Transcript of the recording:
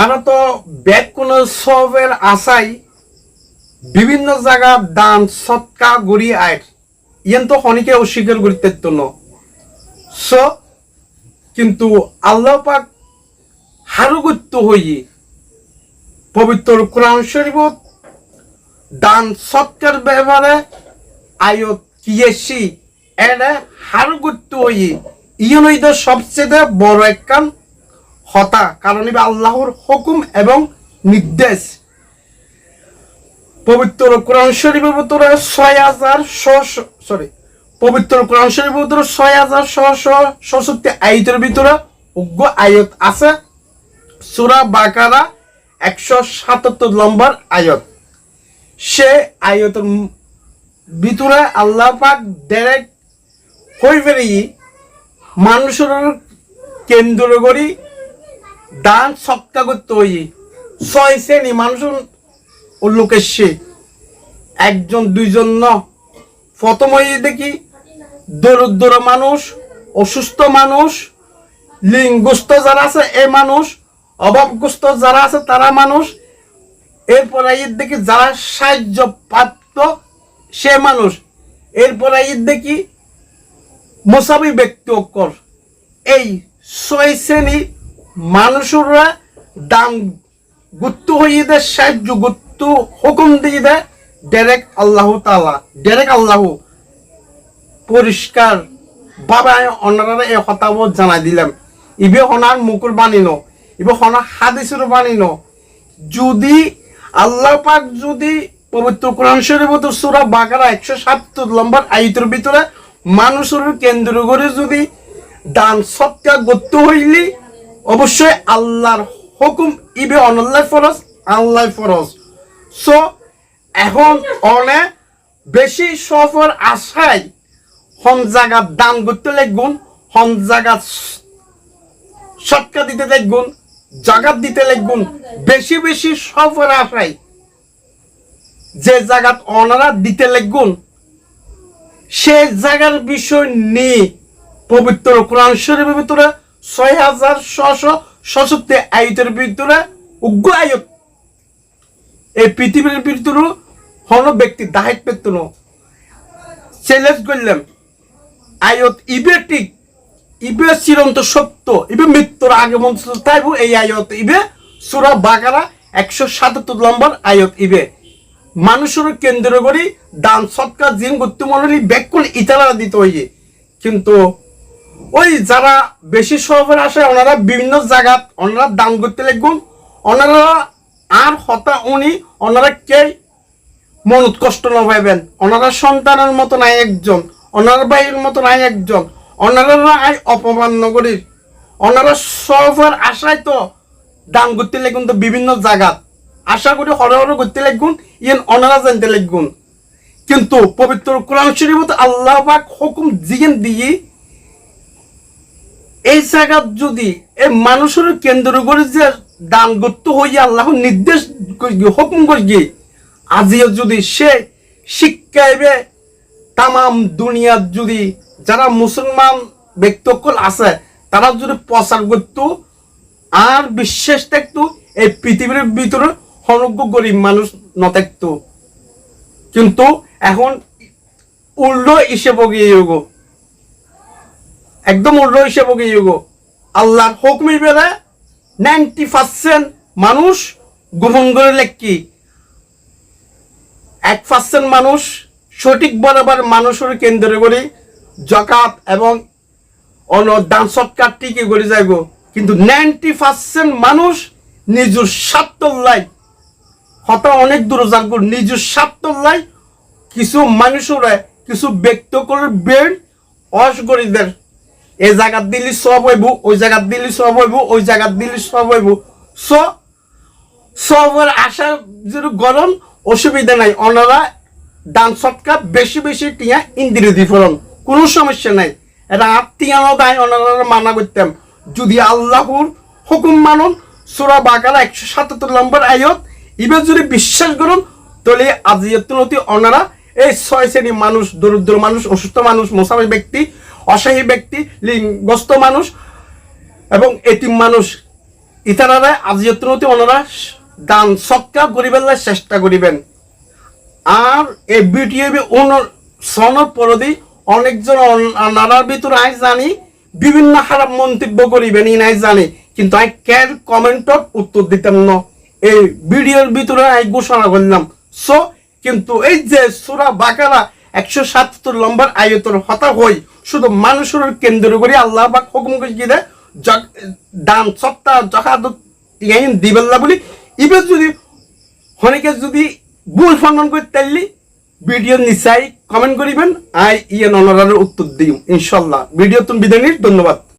আমরা তো ব্যাগ কোনো সবের আশাই, বিভিন্ন জায়গা দান, সৎকা গড়ি আয়। ইয়ান তো অনেকে অস্বীকার করিতে তো স, কিন্তু আল্লাহ পাক হারুগুত্ত হইয়ে পবিত্র কোরআন শরীফত দান, সৎকার ব্যাপারে আয়ত কিয়েছি এটা হারুগুত্ত হইয়ে। ইয়ন হইতে সবচেয়ে বড় একখান হতা, কারণ আল্লাহর হুকুম এবং নির্দেশ। পবিত্র কোরআন শরীফের ছয় হাজার সরি পবিত্র কোরআন শরীফের ছয় হাজার ছশো সষট্টি আয়তের ভিতরে উগ্র আয়ত আছে। সুরা বাকারা একশো সাতাত্তর নম্বর আয়ত। সে আয়তের ভিতরে আল্লাহ পাক ডাইরেক্ট কই ফেরি মানুষের কেন্দ্র করি সৎকা করতে হই ছয় শ্রেণি মানুষ ও লোকের সে। একজন, দুইজন ন। প্রথম হয়ে দেখি, দরিদ্র মানুষ, অসুস্থ মানুষ, লিঙ্গস্থ যারা আছে, এ মানুষ, অভাবগ্রস্ত যারা আছে, তারা মানুষ। এরপরে ঈদ দেখি, যারা সাহায্য প্রাপ্ত সে মানুষ। এরপরে ঈদ দেখি, মোসাবি ব্যক্তি অক্ষর এই ছয় শ্রেণি মানুষরা দাম গুত্তু হইয়ে দেয়, সাহায্য গুত্তু হুকুম দিয়ে দেয়। ডেরেক আল্লাহ তালা ডেরেক আল্লাহ পরিষ্কার বাবা অনারা এই হতাবত জানাই দিলাম ইবে হনার মুকুর বানিনো ইবে হনার হাদিসের বানিনো যদি আল্লাহ পাক যদি পবিত্র কোরআন শরীফত সূরা বাকারা একশো সাতাত্তর নম্বর আয়তের ভিতরে মানুষের কেন্দ্র করে যদি দান সৎকার করতে হইলি অবশ্যই আল্লাহর হুকুম ইবে অনল্লাহ ফরজ আল্লাহ ফরজ। সো এখন অনেক বেশি সফর আশায় হন জায়গার দান করতে লাগগুন হন জায়গা সৎকা দিতে লাগগুন জাগাত দিতে লাগগুন বেশি বেশি সফর আশায় যে জায়গাত অনারা দিতে লাগগুন সে জায়গার বিষয় নিয়ে পবিত্র কোরআন শরীফের ভিতরে ছয় হাজার ছশো সশক্তি আয়তের ভিতরে উগ্র আয়ত এই পৃথিবীর ভিতরে হন ব্যক্তি দাহিত পেত চ্যালেঞ্জ করলাম আয়ত ইবে ঠিক, ইবে চিরন্ত সত্য, ইবে মৃত্যুর আগে মন্ত্র তাইব, এই আয়ত ইবে সুরা বাগারা একশো সাতাত্তর নম্বর আয়ত ইবে। মানুষের কেন্দ্র করি দান সৎকার, জিন গুত্তমণ্ডলী ব্যাকুল ইতারা দিতে হইয়ে কিন্তু ওই যারা বেশি সহবের আসে, ওনারা বিভিন্ন জায়গা, ওনারা দান করতে লাগবেন ওনারা আর হতা উনি, ওনারা কে মনত কষ্ট না পাইবেন ওনারা সন্তানের মতো নাই একজন, ওনার ভাইয়ের মতো নাই একজন। ওনারা আই অপমান নগরীর ওনারা সফর আশায় তো দান করতে লাগুন তো বিভিন্ন জায়গাত আশা করি হরে হরে করতে লাগুন ইয়েন ওনারা জানতে লাগুন কিন্তু পবিত্র কোরআন শরীফত আল্লাহ পাক হুকুম জিগেন দিয়ে এই জায়গাত যদি এই মানুষের কেন্দ্র করে যে দান করতে হইয়া আল্লাহ নির্দেশ হুকুম করি আজিও যদি সে শিক্ষাইবে, তামাম দুনিয়ার যদি যারা মুসলমান ব্যক্তিকল আছে, তারা যদি প্রচার করত আর বিশ্বাস থাকতো, এই পৃথিবীর ভিতরে হনজ্ঞ গরিব মানুষ ন থাকতো কিন্তু এখন উল্টো হিসেবে গিয়ে গো একদম উল্টো হিসেবে গিয়ে আল্লাহর হুকমি বেড়ে নাইনটি পার্সেন্ট মানুষ গ্রহণ করে লেখকি এক পার্সেন্ট মানুষ সঠিক বরাবর মানুষের কেন্দ্র করে জকাত এবং অন্য দান সৎকার টিকে করে যাইব কিন্তু নাইনটি পার্সেন্ট মানুষ নিজের স্বার্থল্লাই হতা অনেক দূর যাক নিজের স্বার্থল্লাই কিছু মানুষরা, কিছু ব্যক্ত করে বের অসগরীদের এই জায়গাত দিলি সব হইব, ওই জায়গাত দিলি সব হইব, ওই জায়গাত দিলি সব হইব। সো সবার আশা যদি গরম, অসুবিধা নাই। ওনারা দান সৎকার বেশি বেশি টিয়া ইন্দিরে দি ফলন কোনো সমস্যা নাই। এটা আত্মীয়ানো দায় ওনারা মানা করতাম। যদি আল্লাহর হুকুম মানুন, সুরা বাকারা একশো সাতাত্তর নম্বর আয়ত, এবার যদি বিশ্বাস করুন, তাহলে আজিয়তনতি ওনারা এই ছয় শ্রেণি মানুষ, দরিদ্র মানুষ, অসুস্থ মানুষ মোসাফির ব্যক্তি অসহায়ী ব্যক্তি, লিঙ্গস্থ মানুষ এবং এতিম মানুষ। ইতারারে আজিয়তনতি ওনারা দান সৎকা করিবেন চেষ্টা করিবেন। আর এই ভিডিও সনদ পরদি অনেকজন নানার ভিতরে আই জানি, বিভিন্ন খারাপ মন্তব্য করিবেন, ই নাই জানি। কিন্তু আমি ক্যার কমেন্টত উত্তর দিতাম না। এই ভিডিওর ভিতরে আমি ঘোষণা করলাম। সো কিন্তু এই যে সুরা বাকারা একশো সাতাত্তর নম্বর আয়তর হতা হই শুধু মানুষের কেন্দ্র করে আল্লাহ বা হুকুম কি দেয় দান, সত্তা জহাদত ইয়াইন দিবেল্লা বলি। ইবে যদি অনেকে যদি ভুল ফন্ডন করে, তাইলি ভিডিও নিচাই কমেন্ট করিবেন। আই ইয়ে ননরার উত্তর দিম, ইনশাল্লাহ। ভিডিও তুমি বিদায় ধন্যবাদ।